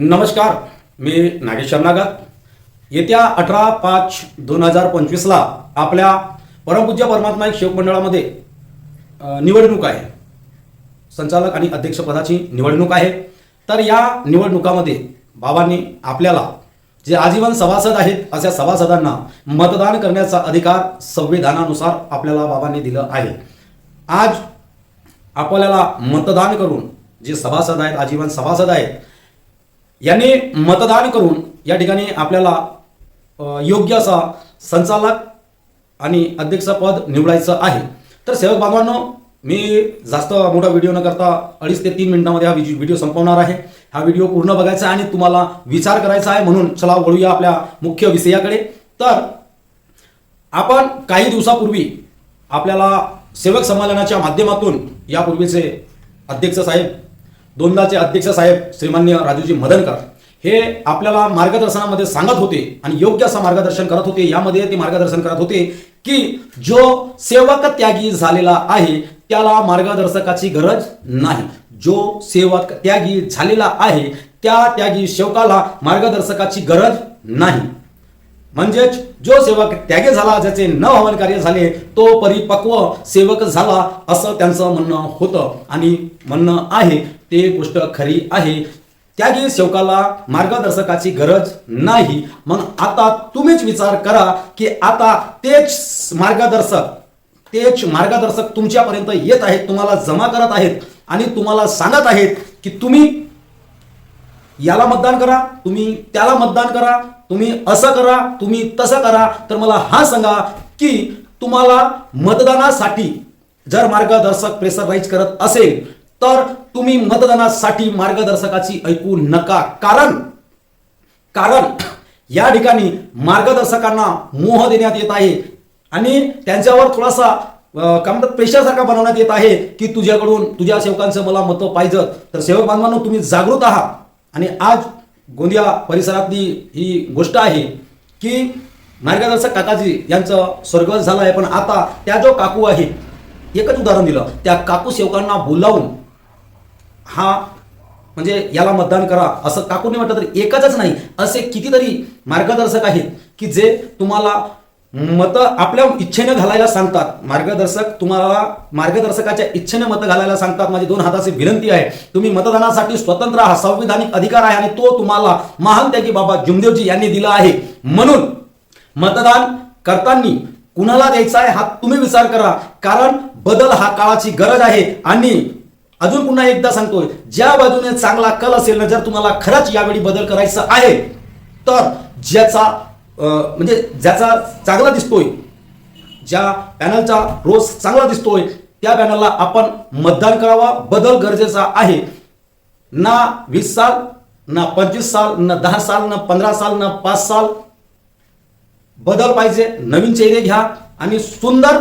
नमस्कार मी नागेश्वर नागर येत्या अठरा पाच दोन हजार पंचवीसला आपल्या परमपूज्य परमात्मा एक शिवमंडळामध्ये निवडणूक आहे. संचालक आणि अध्यक्षपदाची निवडणूक आहे. तर या निवडणुकामध्ये बाबांनी आपल्याला जे आजीवन सभासद आहेत अशा सभासदांना मतदान करण्याचा अधिकार संविधानानुसार आपल्याला बाबांनी दिलं आहे. आज आपल्याला मतदान करून जे सभासद आहेत आजीवन सभासद आहेत यांनी मतदान करून या ठिकाणी आपल्याला योग्य असा संचालक आणि अध्यक्षपद निवडायचं आहे. तर सेवक बांधवांनो मी जास्त मोठा व्हिडिओ न करता अडीच ते तीन मिनिटांमध्ये हा व्हिडिओ व्हिडिओ संपवणार आहे. हा व्हिडिओ पूर्ण बघायचा आहे आणि तुम्हाला विचार करायचा आहे म्हणून चला वळूया आपल्या मुख्य विषयाकडे. तर आपण काही दिवसापूर्वी आपल्याला सेवक संमेलनाच्या माध्यमातून यापूर्वीचे अध्यक्ष साहेब दोनदाचे अध्यक्ष साहेब श्रीमान्य राजूजी मदनकर हे आपल्याला मार्गदर्शनामध्ये सांगत होते आणि योग्य असं मार्गदर्शन करत होते. यामध्ये ते मार्गदर्शन करत होते की जो सेवक त्यागी झालेला आहे त्याला मार्गदर्शकाची गरज नाही. जो सेवक त्यागी झालेला आहे त्या त्यागी सेवकाला मार्गदर्शकाची गरज नाही. म्हणजेच जो सेवक त्यागे झाला ज्याचे न हवन कार्य झाले तो परिपक्व सेवक झाला असं त्यांचं म्हणणं होतं. आणि म्हणणं आहे ते गोष्ट खरी आहे. त्यागी सेवकाला मार्गदर्शकाची गरज नाही. मग आता तुम्हीच विचार करा की आता तेच मार्गदर्शक तेच मार्गदर्शक तुमच्यापर्यंत येत आहेत तुम्हाला जमा करत आहेत आणि तुम्हाला सांगत आहेत की तुम्ही याला मतदान करा तुम्ही त्याला मतदान करा तुम्ही असं करा तुम्ही तसं करा तर मला हा सांगा की तुम्हाला मतदानासाठी जर मार्गदर्शक प्रेसराईज करत असेल तर तुम्ही मतदानासाठी मार्गदर्शकाची ऐकू नका. कारण कारण या ठिकाणी मार्गदर्शकांना मोह देण्यात येत आहे आणि त्यांच्यावर थोडासा काय म्हणतात प्रेशरसारखा बनवण्यात येत आहे की तुझ्याकडून तुझ्या सेवकांचं मला मतं पाहिजे तर सेवक बांधवांनो तुम्ही जागृत आहात. आणि आज गोंदिया परिसरातली ही गोष्ट आहे की मार्गदर्शक काकाजी यांचं स्वर्गवास झालं आहे पण आता त्या जो काकू आहे एकच उदाहरण दिलं. त्या काकू सेवकांना बोलावून हा म्हणजे याला मतदान करा. असं काकूने म्हटलं तर एकच नाही. असे कितीतरी मार्गदर्शक आहेत की जे तुम्हाला मतं आपल्या इच्छेने घालायला सांगतात. मार्गदर्शक तुम्हाला मार्गदर्शकाच्या इच्छेने मत घालायला सांगतात. माझी दोन हाताची विनंती आहे. तुम्ही मतदानासाठी स्वतंत्र हा संविधानिक अधिकार आहे आणि तो तुम्हाला महान त्यागी बाबा जुमदेवजी यांनी दिला आहे. म्हणून मतदान करताना कुणाला द्यायचा आहे हा तुम्ही विचार करा. कारण बदल हा काळाची गरज आहे. आणि अजून पुन्हा एकदा सांगतोय ज्या बाजूने चांगला कल असेल ना जर तुम्हाला खरंच यावेळी बदल करायचा आहे तर ज्याचा म्हणजे ज्याचा चांगला दिसतोय ज्या पॅनलचा रोज चांगला दिसतोय त्या पॅनलला आपण मतदान करावा बदल गरजेचा आहे. ना वीस साल ना पंचवीस साल ना दहा साल ना पंधरा साल ना पाच साल. बदल पाहिजे नवीन चेहरे घ्या आणि सुंदर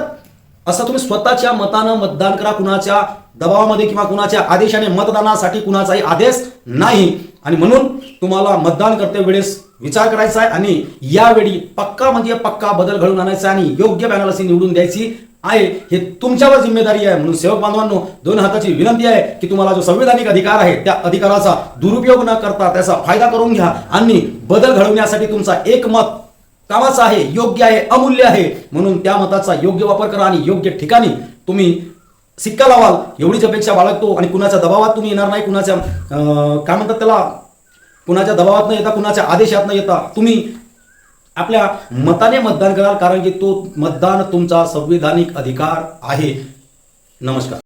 असं तुम्ही स्वतःच्या मतानं मतदान करा. कुणाच्या दबावामध्ये किंवा कुणाच्या आदेशाने मतदानासाठी कुणाचाही आदेश नाही. आणि म्हणून तुम्हाला मतदान करते वेळेस विचार करायचा आहे आणि यावेळी पक्का म्हणजे पक्का बदल घडून आणायचा आहे आणि योग्य बॅनरसी निवडून द्यायची आहे. हे तुमच्यावर जिम्मेदारी आहे. म्हणून सेवक बांधवांनो दोन हाताची विनंती आहे की तुम्हाला जो संविधानिक अधिकार आहे त्या अधिकाराचा दुरुपयोग न करता त्याचा फायदा करून घ्या आणि बदल घडवण्यासाठी तुमचा एक मत कामाचं आहे योग्य आहे अमूल्य आहे. म्हणून त्या मताचा योग्य वापर करा आणि योग्य ठिकाणी तुम्ही सिक्का लावाल एवढीच अपेक्षा बाळगतो आणि कुणाच्या दबावात तुम्ही येणार नाही कुणाच्या अं, काय म्हणतात त्याला कुणाच्या दबावात न येता कुणाच्या आदेशात न येता तुम्ही आपल्या मताने मतदान कराल कारण की तो मतदान तुमचा संविधानिक अधिकार आहे. नमस्कार.